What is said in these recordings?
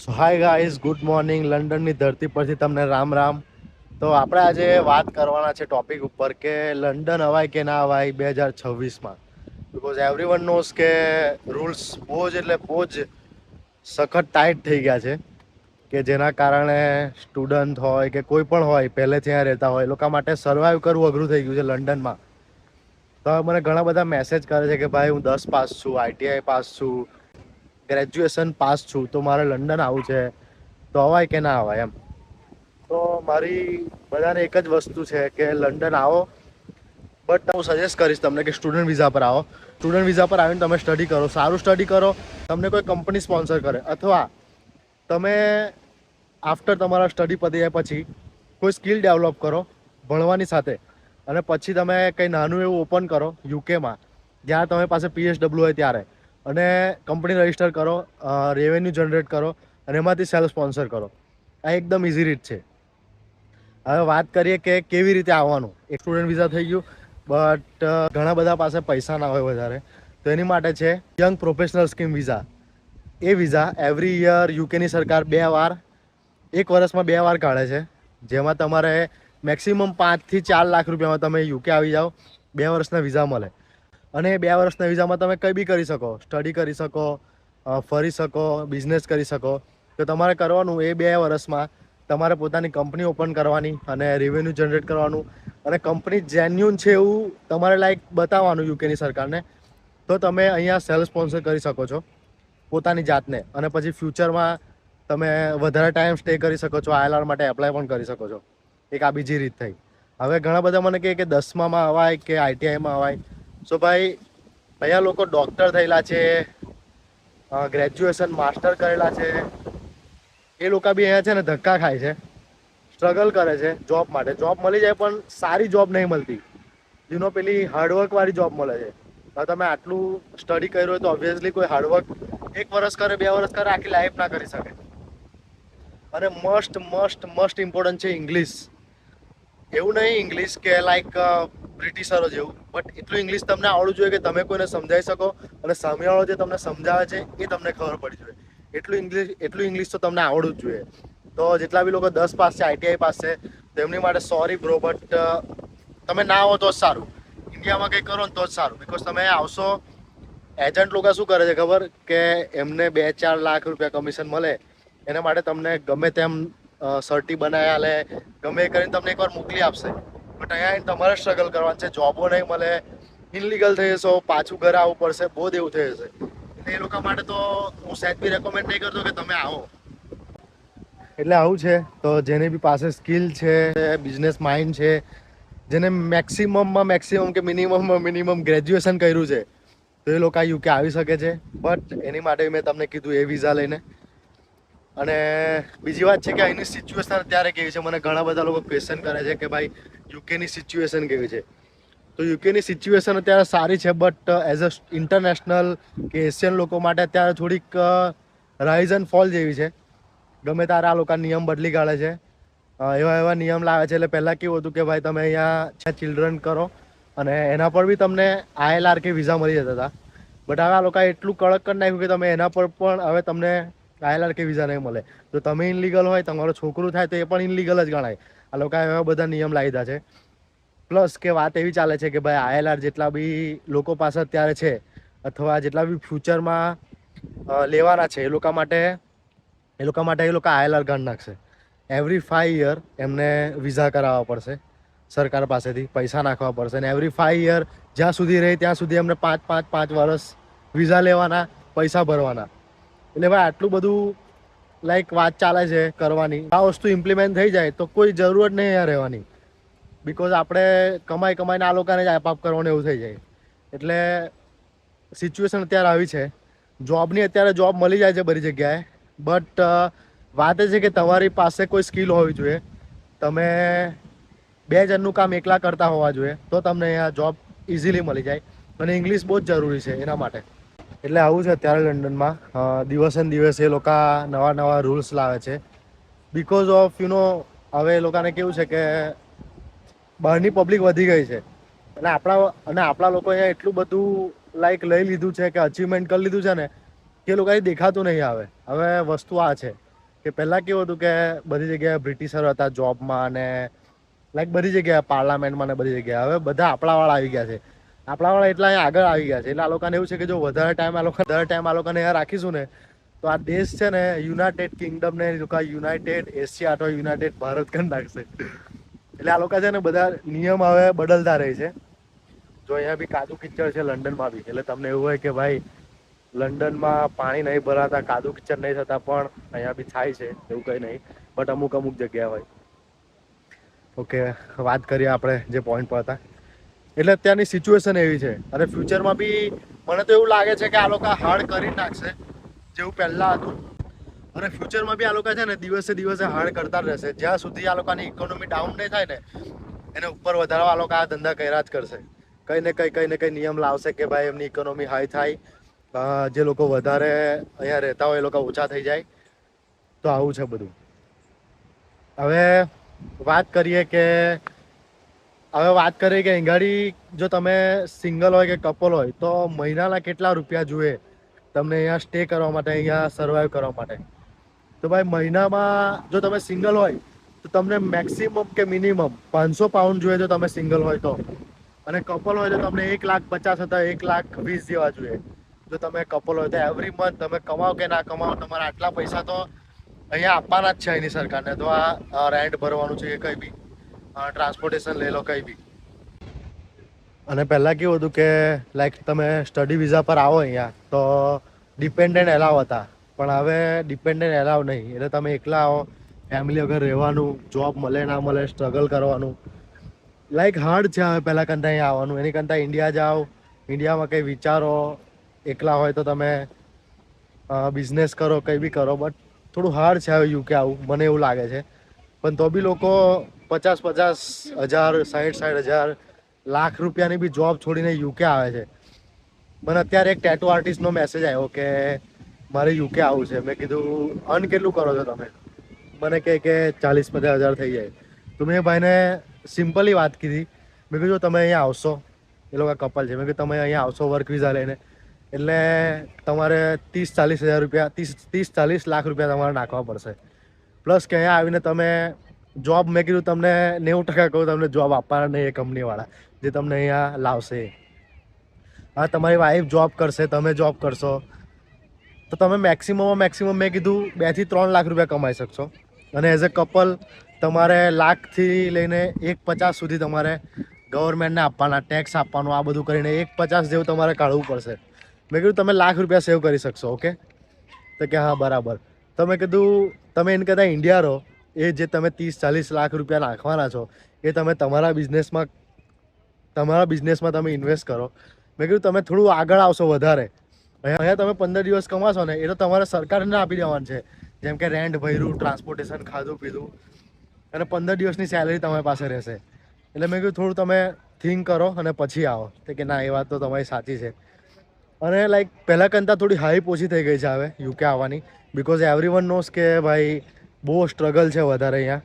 So hi guys good morning લંડનની ધરતી પરથી તમને રામ રામ. તો આપણે આજે વાત કરવાના છે ટોપિક ઉપર કે લંડન હવાય કે ના હવાય બે હજાર છવ્વીસમાં. બિકોઝ એવરી વન નોઝ કે રૂલ્સ બહુ જ એટલે બહુ જ સખત ટાઈટ થઈ ગયા છે. કે જેના કારણે સ્ટુડન્ટ હોય કે કોઈ પણ હોય, પહેલેથી ત્યાં રહેતા હોય લોકો માટે સર્વાઈવ કરવું અઘરું થઈ ગયું છે લંડનમાં. તો મને ઘણા બધા મેસેજ કરે છે કે ભાઈ હું દસ પાસ છું આઈટીઆઈ પાસ છું ગ્રેજ્યુએશન પાસ છું, તો મારે લંડન આવવું છે. તો અવાય કે ના અવાય એમ? તો મારી બધાને એક જ વસ્તુ છે કે લંડન આવો. બટ હું સજેસ્ટ કરીશ તમને કે સ્ટુડન્ટ વિઝા પર આવો. સ્ટુડન્ટ વિઝા પર આવીને તમે સ્ટડી કરો, સારું સ્ટડી કરો. તમને કોઈ કંપની સ્પોન્સર કરે. અથવા તમે આફ્ટર તમારા સ્ટડી પતી જાય પછી કોઈ સ્કિલ ડેવલપ કરો ભણવાની સાથે. અને પછી તમે કંઈ નાનું એવું ઓપન કરો યુકેમાં જ્યાં તમે પાસે પીએચડબલ્યુ હોય ત્યારે. અને કંપની રજિસ્ટર કરો રેવન્યુ જનરેટ કરો અને એમાંથી સેલ્ફ સ્પોન્સર કરો. આ એકદમ ઇઝી રીત છે. હવે વાત કરીએ કે કેવી રીતે આવવાનું. એક સ્ટુડન્ટ વિઝા થઈ ગયું બટ ઘણા બધા પાસે પૈસા ના હોય વધારે. તો એની માટે છે યંગ પ્રોફેશનલ સ્કીમ વિઝા એ વિઝા એવરી યર યુકેની સરકાર બે વાર, એક વર્ષમાં બે વાર કાઢે છે. જેમાં તમારે મેક્સિમમ પાંચથી ચાર લાખ રૂપિયામાં તમે યુકે આવી જાઓ, બે વર્ષના વિઝા મળે. અને બે વર્ષના વિઝામાં તમે કંઈ બી કરી શકો. સ્ટડી કરી શકો ફરી શકો, બિઝનેસ કરી શકો. તો તમારે કરવાનું એ બે વર્ષમાં તમારે પોતાની કંપની ઓપન કરવાની અને રેવન્યુ જનરેટ કરવાનું. અને કંપની જેન્યુન છે એવું તમારે લાઈક બતાવવાનું યુકેની સરકારને. તો તમે અહીંયા સેલ્ફ સ્પોન્સર કરી શકો છો પોતાની જાતને. અને પછી ફ્યુચરમાં તમે વધારે ટાઈમ સ્ટે કરી શકો છો આઈએલઆર માટે એપ્લાય પણ કરી શકો છો. એક આ બીજી રીત થઈ. હવે ઘણા બધા મને કહે કે દસમામાં અવાય કે આઈટીઆઈમાં અવાય. સો ભાઈ, અહીંયા લોકો ડૉક્ટર થયેલા છે ગ્રેજ્યુએશન માસ્ટર કરેલા છે. એ લોકો બી અહીંયા છે ને ધક્કા ખાય છે. સ્ટ્રગલ કરે છે જોબ માટે. જોબ મળી જાય પણ સારી જોબ નહીં મળતી. જેનો પેલી હાર્ડવર્કવાળી જોબ મળે છે. તમે આટલું સ્ટડી કર્યું હોય તો ઓબ્વિયસલી કોઈ હાર્ડવર્ક એક વર્ષ કરે, બે વર્ષ કરે, આખી લાઈફ ના કરી શકે. અને મસ્ટ મસ્ટ મસ્ટ ઇમ્પોર્ટન્ટ છે ઇંગ્લિશ એવું નહીં ઇંગ્લિશ કે લાઈક બ્રિટિશરો જેવું. બટ એટલું ઇંગ્લિશ તમને આવડવું જોઈએ કે તમે કોઈને સમજાવી શકો અને સામેવાળો જે તમને સમજાવે છે એ તમને ખબર પડી જોઈએ એટલું ઇંગ્લિશ એટલું ઇંગ્લિશ તો તમને આવડવું જ જોઈએ. તો જેટલા બી લોકો દસ પાસ છે આઈટીઆઈ પાસ છે, તેમની માટે સોરી બ્રો બટ તમે ના આવો તો જ સારું. ઇન્ડિયામાં કંઈ કરો ને તો જ સારું. બિકોઝ તમે આવશો એજન્ટ લોકો શું કરે છે ખબર? કે એમને બે ચાર લાખ રૂપિયા કમિશન મળે. એના માટે તમને ગમે તેમ સર્ટી બનાવી આલે. ગમે કરીને તમને એકવાર મોકલી આપશે. બટ અહીંયા તમારે સ્ટ્રગલ કરવાનું છે. જોબો નહીં મળે. ઇનલીગલ થઈ જશો. પાછું ઘરે આવવું પડશે. બહુ એવું થઈ જશે. એટલે એ લોકો માટે તો હું સેજ બી રેકમેન્ડ નહીં કરતો કે તમે આવો. એટલે આવું છે. તો જેની બી પાસે સ્કિલ છે બિઝનેસ માઇન્ડ છે, જેને મેક્સિમમમાં મેક્સિમમ કે મિનિમમમાં મિનિમમ ગ્રેજ્યુએશન કર્યું છે, તો એ લોકો યુકે આવી શકે છે. બટ એની માટે મેં તમને કીધું, એ વિઝા લઈને. અને બીજી વાત છે કે અહીંની સિચ્યુએશન અત્યારે કેવી છે? મને ઘણા બધા લોકો ક્વેશ્ચન કરે છે કે ભાઈ યુકેની સિચ્યુએશન કેવી છે? તો યુકેની સિચ્યુએશન અત્યારે સારી છે બટ એઝ અ ઇન્ટરનેશનલ કે એશિયન લોકો માટે અત્યારે થોડીક રાઇઝ એન્ડ ફોલ જેવી છે. ગમે ત્યારે આ લોકો નિયમ બદલી કાઢે છે. એવા એવા નિયમ લાવે છે. એટલે પહેલાં કેવું હતું કે ભાઈ, તમે અહીંયા ચિલ્ડ્રન કરો. અને એના પર બી તમને આઈએલઆર કે વિઝા મળી જતા હતા. બટ હવે આ લોકોએ એટલું કડક કરી નાખ્યું કે તમે એના પર પણ હવે તમને આઈએલઆર કે વિઝા નહીં મળે. તો તમે ઇનલીગલ હોય, તમારો છોકરું થાય તો એ પણ ઇનલીગલ જ ગણાય. આ લોકોએ એવા બધા નિયમ લાવી દીધા છે. પ્લસ કે વાત એવી ચાલે છે કે ભાઈ આઈએલઆર જેટલા બી લોકો પાસે અત્યારે છે, અથવા જેટલા બી ફ્યુચરમાં લેવાના છે, એ લોકો માટે, એ લોકો માટે એ લોકો આઈએલઆર ગણ નાખશે. એવરી ફાઈવ યર એમને વિઝા કરાવવા પડશે, સરકાર પાસેથી પૈસા નાખવા પડશે અને એવરી ફાઈવ યર જ્યાં સુધી રહે ત્યાં સુધી એમને પાંચ પાંચ પાંચ વર્ષ વિઝા લેવાના, પૈસા ભરવાના. એટલે ભાઈ, આટલું બધું લાઈક વાત ચાલે છે કરવાની. આ વસ્તુ ઇમ્પ્લિમેન્ટ થઈ જાય તો કોઈ જરૂર જ નહીં અહીંયા રહેવાની. બિકોઝ આપણે કમાઈ કમાઈને આ લોકોને જ આપ કરવાનું એવું થઈ જાય. એટલે સિચ્યુએશન અત્યારે આવી છે. જોબની અત્યારે જોબ મળી જાય છે બધી જગ્યાએ. બટ વાત એ છે કે તમારી પાસે કોઈ સ્કિલ હોવી જોઈએ. તમે બે જણનું કામ એકલા કરતા હોવા જોઈએ તો તમને અહીંયા જોબ ઇઝીલી મળી જાય. અને ઇંગ્લિશ બહુ જ જરૂરી છે એના માટે. એટલે આવું છે અત્યારે લંડનમાં. દિવસે ને દિવસે એ લોકો નવા નવા રૂલ્સ લાવે છે. બિકોઝ ઓફ યુ નો હવે એ લોકોને કેવું છે કે બહારની પબ્લિક વધી ગઈ છે. અને આપણા અને આપણા લોકો અહીંયા એટલું બધું લાઈક લઈ લીધું છે કે અચીવમેન્ટ કરી લીધું છે ને, કે લોકો દેખાતું નહીં આવે. હવે વસ્તુ આ છે કે પહેલાં કેવું હતું કે બધી જગ્યાએ બ્રિટિશરો હતા જોબમાં અને લાઈક બધી જગ્યાએ પાર્લામેન્ટમાં ને બધી જગ્યાએ. હવે બધા આપણાવાળા આવી ગયા છે. આપણાવાળા એટલા અહીંયા આગળ આવી ગયા છે. એટલે આ લોકોને એવું છે કે જો વધારે ટાઈમ આ લોકો વધારે ટાઈમ આ લોકોને અહીંયા રાખીશું ને, તો આ દેશ છે ને યુનાઇટેડ કિંગડમ ને લોકો યુનાઇટેડ એશિયા અથવા યુનાઇટેડ ભારત કરી નાખશે. એટલે આ લોકો છે ને બધા નિયમ હવે બદલતા રહે છે. જો અહીંયા બી કાદુ કિચડ છે લંડનમાં બી. એટલે તમને એવું હોય કે ભાઈ, લંડનમાં પાણી નહીં ભરાતા, કાદુ કિચડ નહીં થતા, પણ અહીંયા બી થાય છે, એવું કંઈ નહીં. બટ અમુક અમુક જગ્યા હોય. ઓકે વાત કરીએ આપણે જે પોઈન્ટ પર હતા. એટલે અત્યારની સિચ્યુએશન એવી છે. અને ફ્યુચરમાં બી મને તો એવું લાગે છે કે આ લોકો હાર્ડ કરી નાખશે, જેવું પહેલાં હતું. અને ફ્યુચરમાં બી આ લોકો છે ને દિવસે દિવસે હાર્ડ કરતા રહેશે. જ્યાં સુધી આ લોકોની ઇકોનોમી ડાઉન નહીં થાય ને, એને ઉપર વધારવા આ લોકો આ ધંધા કર્યા જ કરશે. કંઈ ને કંઈ કંઈ ને કંઈ નિયમ લાવશે કે ભાઈ એમની ઇકોનોમી હાઈ થાય. જે લોકો વધારે અહીંયા રહેતા હોય એ લોકો ઓછા થઈ જાય. તો આવું છે બધું. હવે વાત કરીએ કે હવે વાત કરીએ કે અંગાડી જો તમે સિંગલ હોય કે કપલ હોય, તો મહિનાના કેટલા રૂપિયા જોઈએ તમને અહીંયા સ્ટે કરવા માટે, અહીંયા સર્વાઈવ કરવા માટે? તો ભાઈ મહિનામાં જો તમે સિંગલ હોય, તો તમને મેક્સિમમ કે મિનિમમ પાંચસો પાઉન્ડ જોઈએ જો તમે સિંગલ હોય તો. અને કપલ હોય તો તમને એક લાખ પચાસ હતા, એક લાખ વીસ જેવા જોઈએ જો તમે કપલ હોય તો એવરી મંથ તમે કમાઓ કે ના કમાઓ, તમારા આટલા પૈસા તો અહીંયા આપવાના જ છે અહીંની સરકારને. તો આ રેન્ટ ભરવાનું છે કે કંઈ બી. ટ્રાન્સપોર્ટેશન લઈ લો કંઈ બી. અને પહેલાં કેવું હતું કે લાઈક તમે સ્ટડી વિઝા પર આવો અહીંયા, તો ડિપેન્ડન્ટ એલાવ હતા. પણ હવે ડિપેન્ડન્ટ એલાવ નહીં. એટલે તમે એકલા આવો ફેમિલી વગર રહેવાનું જોબ મળે, ના મળે સ્ટ્રગલ કરવાનું. લાઈક હાર્ડ છે હવે પહેલાં કરતાં અહીંયા આવવાનું. એની કરતાં ઇન્ડિયા જાઓ ઇન્ડિયામાં કંઈ વિચારો, એકલા હોય તો તમે બિઝનેસ કરો, કંઈ બી કરો. બટ થોડું હાર્ડ છે હવે યુકે આવું. મને એવું લાગે છે. પણ તો બી લોકો પચાસ પચાસ હજાર સાઠ સાઠ હજાર, લાખ રૂપિયાની બી જોબ છોડીને યુકે આવે છે. મને અત્યારે એક ટેટુ આર્ટિસ્ટનો મેસેજ આવ્યો કે મારે યુકે આવવું છે. મેં કીધું અર્ન કેટલું કરો છો તમે? મને કહે કે ચાલીસ પચાસ હજાર થઈ જાય. તો મેં ભાઈને સિમ્પલી વાત કીધી. મેં કીધું તમે અહીંયા આવશો, એ લોકો કપલ છે, મેં કીધું, તમે અહીંયા આવશો વર્ક વિઝા લઈને, એટલે તમારે ત્રીસ ચાલીસ હજાર રૂપિયા, ત્રીસ ત્રીસ ચાલીસ લાખ રૂપિયા તમારે નાખવા પડશે. પ્લસ કે અહીંયા આવીને તમે જોબ મેં કીધું તમને નેવું ટકા કહું, તમને જોબ આપવાના નહીં એ કંપનીવાળા જે તમને અહીંયા લાવશે. હા, તમારી વાઈફ જોબ કરશે, તમે જોબ કરશો. તો તમે મેક્સિમમ મેક્સિમમ મેં કીધું બેથી ત્રણ લાખ રૂપિયા કમાઈ શકશો. અને એઝ અ કપલ તમારે લાખથી લઈને એક પચાસ સુધી તમારે ગવર્મેન્ટને આપવાના ટેક્સ આપવાનું, આ બધું કરીને એક પચાસ જેવું તમારે કાઢવું પડશે. મેં કીધું તમે લાખ રૂપિયા સેવ કરી શકશો ઓકે તો કે હા, બરાબર. તો મેં કીધું, તમે એને કદાચ ઇન્ડિયા રહો. એ જે તમે ત્રીસ, ચાલીસ લાખ રૂપિયા નાખવાના છો, એ તમે તમારા બિઝનેસમાં તમારા બિઝનેસમાં તમે ઇન્વેસ્ટ કરો. મેં કીધું, તમે થોડું આગળ આવશો વધારે. અહીંયા અહીંયા તમે પંદર દિવસ કમાશો ને, એ તો તમારે સરકારને આપી દેવાનું છે. જેમ કે રેન્ટ ભર્યું ટ્રાન્સપોર્ટેશન ખાધું પીધું. અને પંદર દિવસની સેલરી તમારી પાસે રહેશે. એટલે મેં કીધું, થોડું તમે થિંક કરો અને પછી આવો. તે કે, ના, એ વાત તો તમારી સાચી છે. અને લાઈક પહેલાં કરતાં થોડી હાઈપ ઓછી થઈ ગઈ છે હવે યુકે આવવાની. બિકોઝ એવરી વન નોસ કે, ભાઈ બહુ સ્ટ્રગલ છે વધારે અહીંયા.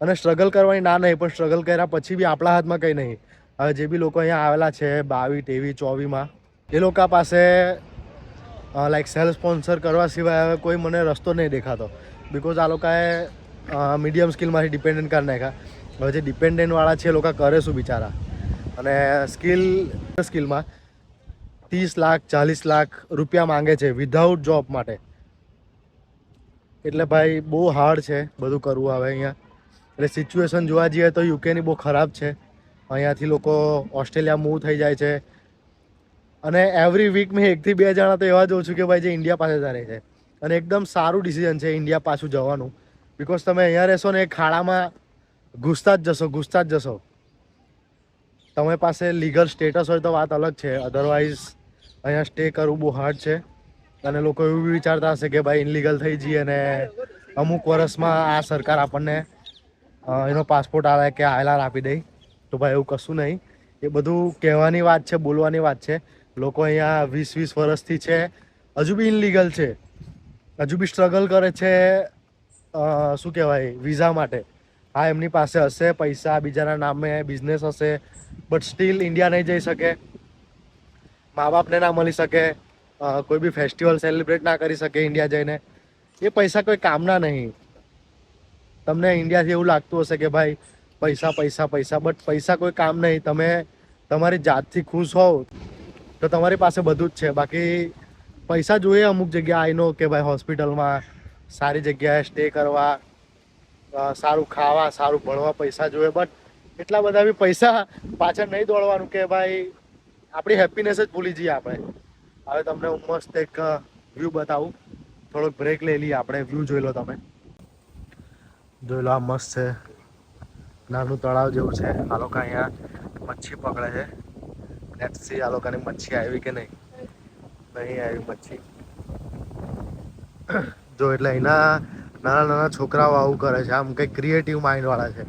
અને સ્ટ્રગલ કરવાની ના નહીં, પણ સ્ટ્રગલ કર્યા પછી બી આપણા હાથમાં કંઈ નહીં. હવે જે બી લોકો અહીંયા આવેલા છે, બાવી, તેવી, ચોવીમાં, એ લોકો પાસે લાઈક સેલ્ફ સ્પોન્સર કરવા સિવાય હવે કોઈ મને રસ્તો નહીં દેખાતો. બિકોઝ આ લોકોએ મીડિયમ સ્કિલમાંથી ડિપેન્ડન્ટ કરી નાખ્યા. હવે જે ડિપેન્ડન્ટવાળા છે એ લોકો કરે શું બિચારા? અને સ્કિલ સ્કિલમાં ત્રીસ લાખ, ચાલીસ લાખ રૂપિયા માંગે છે વિધાઉટ જોબ માટે. એટલે ભાઈ બહુ હાર્ડ છે બધું કરવું આવે અહીંયા. એટલે સિચ્યુએશન જોવા જઈએ તો યુકેની બહુ ખરાબ છે. અહીંયાથી લોકો ઓસ્ટ્રેલિયા મૂવ થઈ જાય છે. અને એવરી વીક મેં એકથી બે જણા તો એવા જોઉં છું કે ભાઈ જે ઇન્ડિયા પાસે જતા રહે છે. અને એકદમ સારું ડિસિઝન છે ઇન્ડિયા પાછું જવાનું. બિકોઝ તમે અહીંયા રહેશો ને એ ખાડામાં ઘૂસતા જ જશો, ઘૂસતા જ જશો. તમારી પાસે લીગલ સ્ટેટસ હોય તો વાત અલગ છે. અધરવાઇઝ અહીંયા સ્ટે કરવું બહુ હાર્ડ છે. અને લોકો એવું વિચારતા હશે કે ભાઈ ઇનલીગલ થઈ જઈએ અને અમુક વર્ષમાં આ સરકાર આપણને એનો પાસપોર્ટ આવે કે આયલાર આપી દે. તો ભાઈ એવું કશું નહીં. એ બધું કહેવાની વાત છે, બોલવાની વાત છે. લોકો અહીંયા વીસ વીસ વર્ષથી છે. હજુ બી ઇનલીગલ છે. હજુ બી સ્ટ્રગલ કરે છે શું કહેવાય વિઝા માટે. હા, એમની પાસે હશે, પૈસા, બીજાના નામે બિઝનેસ હશે. બટ સ્ટીલ ઇન્ડિયા નહીં જઈ શકે. મા બાપને ના મળી શકે. કોઈ બી ફેસ્ટિવલ સેલિબ્રેટ ના કરી શકે ઇન્ડિયા જઈને. એ પૈસા કોઈ કામના નહીં. તમને ઇન્ડિયાથી એવું લાગતું હશે કે ભાઈ, પૈસા પૈસા પૈસા બટ પૈસા કોઈ કામ નહીં. તમે તમારી જાતથી ખુશ હોવ તો તમારી પાસે બધું જ છે. બાકી પૈસા જોઈએ અમુક જગ્યા આઈ નો કે ભાઈ હોસ્પિટલમાં સારી જગ્યાએ સ્ટે કરવા સારું ખાવા, સારું ભણવા પૈસા જોઈએ બટ એટલા બધા બી પૈસા પાછળ નહીં દોડવાનું કે ભાઈ, આપણી હેપીનેસ જ ભૂલી જઈએ આપણે. હવે તમને હું મસ્ત એક વ્યૂ બતાવું. થોડોક બ્રેક લઈ લઈએ આપણે. વ્યૂ જોઈ લો તમે. જોઈ લો, આ મસ્ત છે. નાનું તળાવ જેવું છે. આ લોકો અહીંયા મચ્છી પકડે છે. લેટ્સ સી આ લોકોની મચ્છી આવી કે નહીં. નહીં આવી મચ્છી. જો એટલે અહીંના નાના નાના છોકરાઓ આવું કરે છે. આમ કંઈક ક્રિએટિવ માઇન્ડવાળા છે.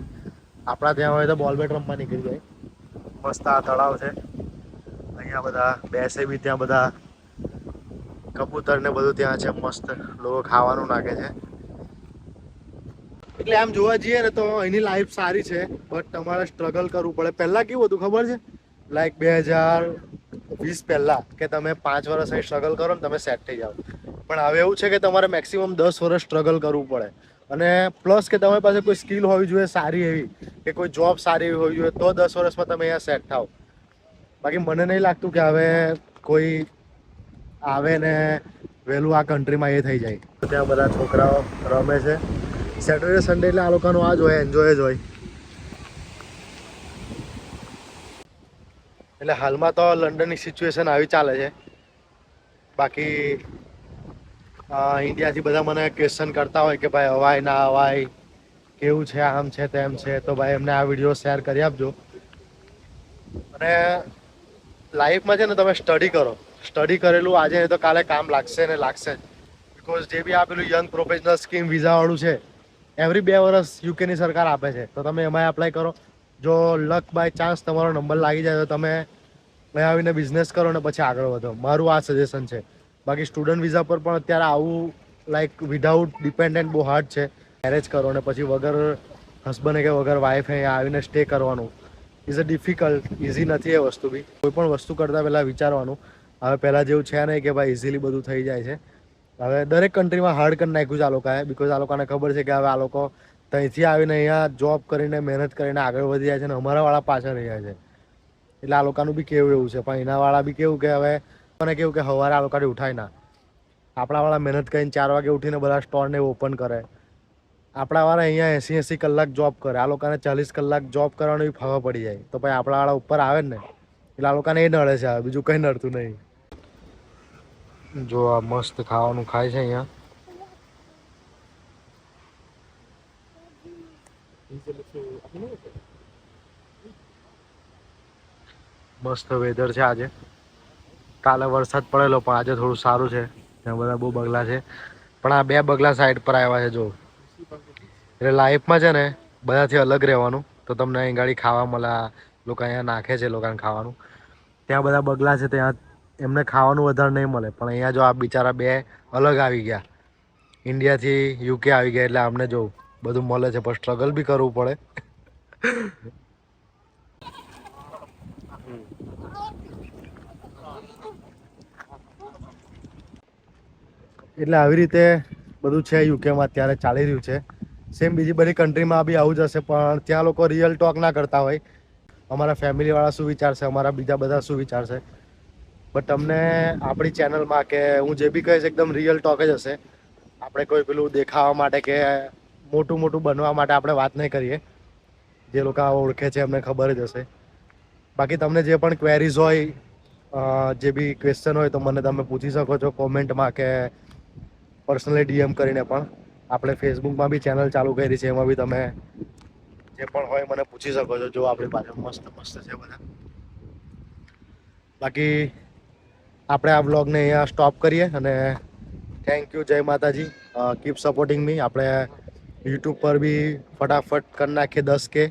આપણા ત્યાં હોય તો બોલ બેટ રમવા નીકળી જાય. મસ્ત આ તળાવ છે. અહીંયા બધા બેસે બી ત્યાં બધા. કબૂતર ને બધું ત્યાં છે, મસ્ત લોકો ખાવાનું નાખે છે. એટલે આમ જોવા જઈએ ને તો એની લાઈફ સારી છે બટ તમારે સ્ટ્રગલ કરવું પડે. પહેલા કેવું હતું ખબર છે? લાઈક બે હજાર વીસ પહેલા કે તમે પાંચ વર્ષ અહીં સ્ટ્રગલ કરો ને તમે સેટ થઈ જાઓ. પણ હવે એવું છે કે તમારે મેક્સિમમ દસ વર્ષ સ્ટ્રગલ કરવું પડે. અને પ્લસ કે તમારી પાસે કોઈ સ્કિલ હોવી જોઈએ સારી એવી, કે કોઈ જોબ સારી એવી હોવી જોઈએ, તો દસ વર્ષમાં તમે અહીંયા સેટ થાવ બાકી મને નહીં લાગતું કે હવે કોઈ આવે ને વહેલું આ કન્ટ્રીમાં એ થઈ જાય. ત્યાં બધા છોકરાઓ રમે છે. સેટરડે સન્ડે એટલે આ લોકોનું આ જ હોય એન્જોય જ હોય. એટલે હાલમાં તો લંડનની સિચ્યુએશન આવી ચાલે છે. બાકી ઇન્ડિયાથી બધા મને ક્વેશ્ચન કરતા હોય કે ભાઈ અવાય ના અવાય, કેવું છે, આમ છે, તેમ છે, તો ભાઈ એમને આ વીડિયો શેર કરી આપજો. અને લાઈફમાં છે ને તમે સ્ટડી કરો. સ્ટડી કરેલું આજે તો કાલે કામ લાગશે ને લાગશે જ. બિકોઝ જે બી આપેલું યંગ પ્રોફેશનલ સ્કીમ વિઝાવાળું છે એવરી બે વર્ષ યુકેની સરકાર આપે છે. તો તમે એમાં એપ્લાય કરો. જો લક બાય ચાન્સ તમારો નંબર લાગી જાય તો તમે અહીં આવીને બિઝનેસ કરો ને પછી આગળ વધો. મારું આ સજેશન છે. બાકી સ્ટુડન્ટ વિઝા પર પણ અત્યારે આવું લાઈક વિધાઉટ ડિપેન્ડન્ટ બહુ હાર્ડ છે. મેરેજ કરો ને પછી વગર હસબન્ડ કે વગર વાઈફ અહીંયા આવીને સ્ટે કરવાનું. ઇઝ અ ડિફિકલ્ટ ઇઝી નથી એ વસ્તુ બી. કોઈ પણ વસ્તુ કરતાં પહેલાં વિચારવાનું. હવે પહેલાં જેવું છે નહીં કે ભાઈ ઇઝીલી બધું થઈ જાય છે. હવે દરેક કન્ટ્રીમાં હાર્ડ કરી નાખ્યું છે આ લોકોએ બિકોઝ આ લોકોને ખબર છે કે હવે આ લોકો ત્યાંથી આવીને અહીંયા જોબ કરીને, મહેનત કરીને આગળ વધી જાય છે અને અમારાવાળા પાછળ રહ્યા છે. એટલે આ લોકોનું બી કેવું એવું છે? પણ એનાવાળા બી કેવું કે હવે મને કેવું કે સવારે આ લોકોને ઉઠાય ના. આપણાવાળા મહેનત કરીને ચાર વાગે ઉઠીને બધા સ્ટોરને ઓપન કરે. આપણાવાળા અહીંયા એસી એસી કલાક જોબ કરે. આ લોકોને ચાલીસ કલાક જોબ કરવાનું ફાવા પડી જાય. તો પછી આપણાવાળા ઉપર આવે ને. એટલે આ લોકોને એ નડે છે બીજું કંઈ નડતું નહીં. જો આ મસ્ત ખાવાનું ખાય છે અહીંયા. મસ્ત વેધર છે આજે. કાલે વરસાદ પડેલો, પણ આજે થોડું સારું છે. ત્યાં બધા બહુ બગલા છે. પણ આ બે બગલા સાઈડ પર આવ્યા છે, જો. એટલે લાઈફમાં છે ને, બધાથી અલગ રહેવાનું. તો તમને અહીં ગાડી ખાવા મળે લોકો અહીંયા નાખે છે લોકોને ખાવાનું. ત્યાં બધા બગલા છે, ત્યાં એમને ખાવાનું વધારે નહીં મળે. પણ અહીંયા જો આ બિચારા બે અલગ આવી ગયા. ઇન્ડિયાથી યુકે આવી ગયા એટલે અમને જો બધું મળે છે, પણ સ્ટ્રગલ બી કરવું પડે. એટલે આવી રીતે બધું છે યુકેમાં, અત્યારે ચાલી રહ્યું છે. સેમ બીજી બધી કન્ટ્રીમાં બી આવું જ હશે, પણ ત્યાં લોકો રિયલ ટોક ના કરતા હોય. અમારા ફેમિલીવાળા શું વિચારશે? અમારા બીજા બધા શું વિચારશે? બટ તમને આપણી ચેનલમાં કે હું જે બી કહીશ એકદમ રિયલ ટોક જ હશે. આપણે કોઈ પેલું દેખાવા માટે કે મોટું મોટું બનવા માટે આપણે વાત નહીં કરીએ. જે લોકો ઓળખે છે એમને ખબર જ હશે. બાકી તમને જે પણ ક્વેરીઝ હોય જે બી ક્વેશ્ચન હોય તો મને તમે પૂછી શકો છો કોમેન્ટમાં કે પર્સનલી ડીએમ કરીને પણ. આપણે ફેસબુકમાં બી ચેનલ ચાલુ કરી છે, એમાં બી તમે જે પણ હોય મને પૂછી શકો છો, જો આપણી પાસે મસ્ત મસ્ત છે બધા. બાકી આપણે આ બ્લોગને અહીંયા સ્ટોપ કરીએ અને થેન્ક યુ જય માતાજી. કીપ સપોર્ટિંગ મી આપણે યુટ્યુબ પર બી ફટાફટ કરી નાખીએ દસ કે.